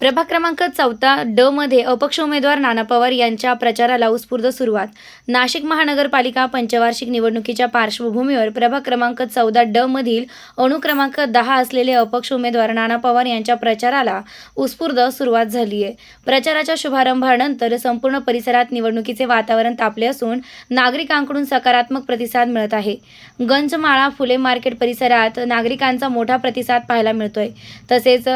प्रभाग क्रमांक चौथा ड मध्ये अपक्ष उमेदवार नाना पवार यांच्या प्रचाराला उत्स्फूर्त सुरुवात. नाशिक महानगरपालिका पंचवार्षिक निवडणुकीच्या पार्श्वभूमीवर प्रभाग क्रमांक चौदा ड मधील अणु क्रमांक दहा असलेले अपक्ष उमेदवार नाना पवार यांच्या प्रचाराला उत्स्फूर्त सुरुवात झाली आहे. प्रचाराच्या शुभारंभानंतर संपूर्ण परिसरात निवडणुकीचे वातावरण तापले असून नागरिकांकडून सकारात्मक प्रतिसाद मिळत आहे. गंजमाळा फुले मार्केट परिसरात नागरिकांचा मोठा प्रतिसाद पाहायला मिळतोय. तसेच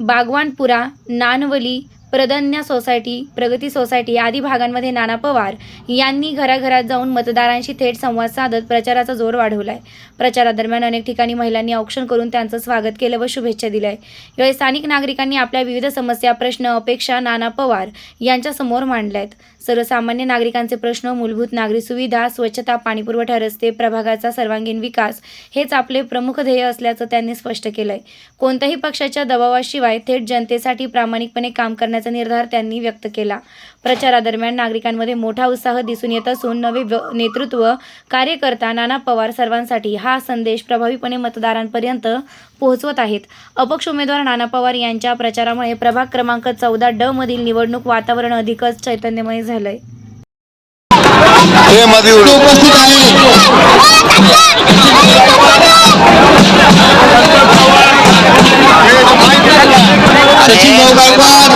बागवानपुरा नानवली प्रदन्या सोसायटी प्रगती सोसायटी आदी भागांमध्ये नाना पवार यांनी घराघरात जाऊन मतदारांशी थेट संवाद साधत प्रचाराचा जोर वाढवलाय. प्रचारादरम्यान अनेक ठिकाणी महिलांनी औक्षण करून त्यांचं स्वागत केलं व शुभेच्छा दिल्या यावेळी स्थानिक नागरिकांनी आपल्या विविध समस्या प्रश्न अपेक्षा नाना पवार यांच्यासमोर मांडल्या आहेत सर्वसामान्य नागरिकांचे प्रश्न मूलभूत नागरी सुविधा स्वच्छता पाणीपुरवठा रस्ते प्रभागाचा सर्वांगीण विकास हेच आपले प्रमुख ध्येय असल्याचं त्यांनी स्पष्ट केलंय. कोणत्याही पक्षाच्या दबावाशिवाय थेट जनतेसाठी प्रामाणिकपणे काम करण्याचा निर्धार त्यांनी व्यक्त केला. प्रचारादरम्यान नागरिकांमध्ये मोठा उत्साह दिसून येत असून नवे व- नेतृत्व कार्यकर्ता नाना पवार सर्वांसाठी हा संदेश प्रभावीपणे मतदारांपर्यंत पोहोचवत आहेत. अपक्ष उमेदवार नाना पवार यांच्या प्रचारामुळे प्रभाग क्रमांक चौदा ड मधील निवडणूक वातावरण अधिकच चैतन्यमय झालंय. सचिन भाऊ गायकवाड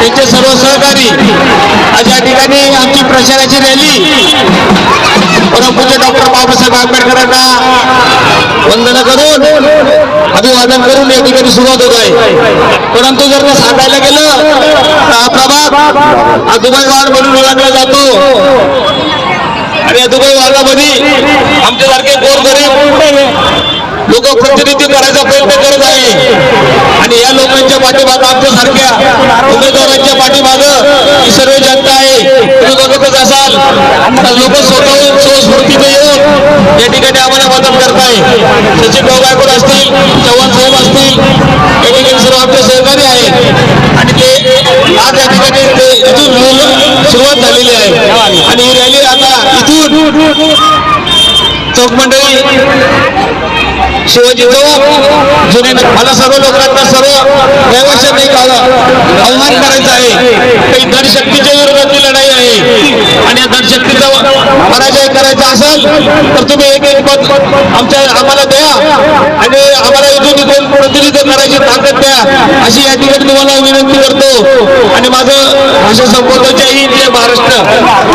त्यांचे सर्व सहकारी. आज या ठिकाणी आमची प्रचाराची रॅली. परमपूज्य डॉक्टर बाबासाहेब आंबेडकरांना वंदन करून अभिवादन करून या ठिकाणी सुरुवात होत आहे. परंतु जर का सांगायला गेलं तर हा प्रभाग हा दुबई वाड म्हणून ओळखला जातो. आणि या दुबई भागामध्ये आमच्यासारखे गोरगरीब लोक प्रतिनिधी करायचा प्रयत्न करत आहे. आणि या लोकांच्या पाठीमागं आमच्यासारख्या उमेदवारांच्या पाठीमागं ही सर्व जनता आहे. तुम्ही बघतच असाल. लोक स्वतःहून स्वस्फूर्तीने येऊन या ठिकाणी आम्हाला मदत करताय. सचिन भाऊ गायकवाड असतील चव्हाण साहेब असतील या ठिकाणी सर्व आमचे सहकारी आहेत. आणि ते आज या ठिकाणी ते इथून सुरुवात झालेली आहे. आणि ही रॅली आता इथून चौक मंडळी शिवाजी जुने मला सर्व लोकांना सर्व रहिवाशांना एक आव्हान करायचं आहे. काही धनशक्तीच्या विरोधातली लढाई आहे. आणि या धनशक्तीचा पराजय करायचा असेल तर तुम्ही एक एक पद आमच्या आम्हाला द्या. आणि आम्हाला इथून इथून प्रतिनिधित्व करायची ताकद द्या अशी या ठिकाणी तुम्हाला विनंती करतो. आणि माझं भाषा संबोधन जय हिंद जय महाराष्ट्र.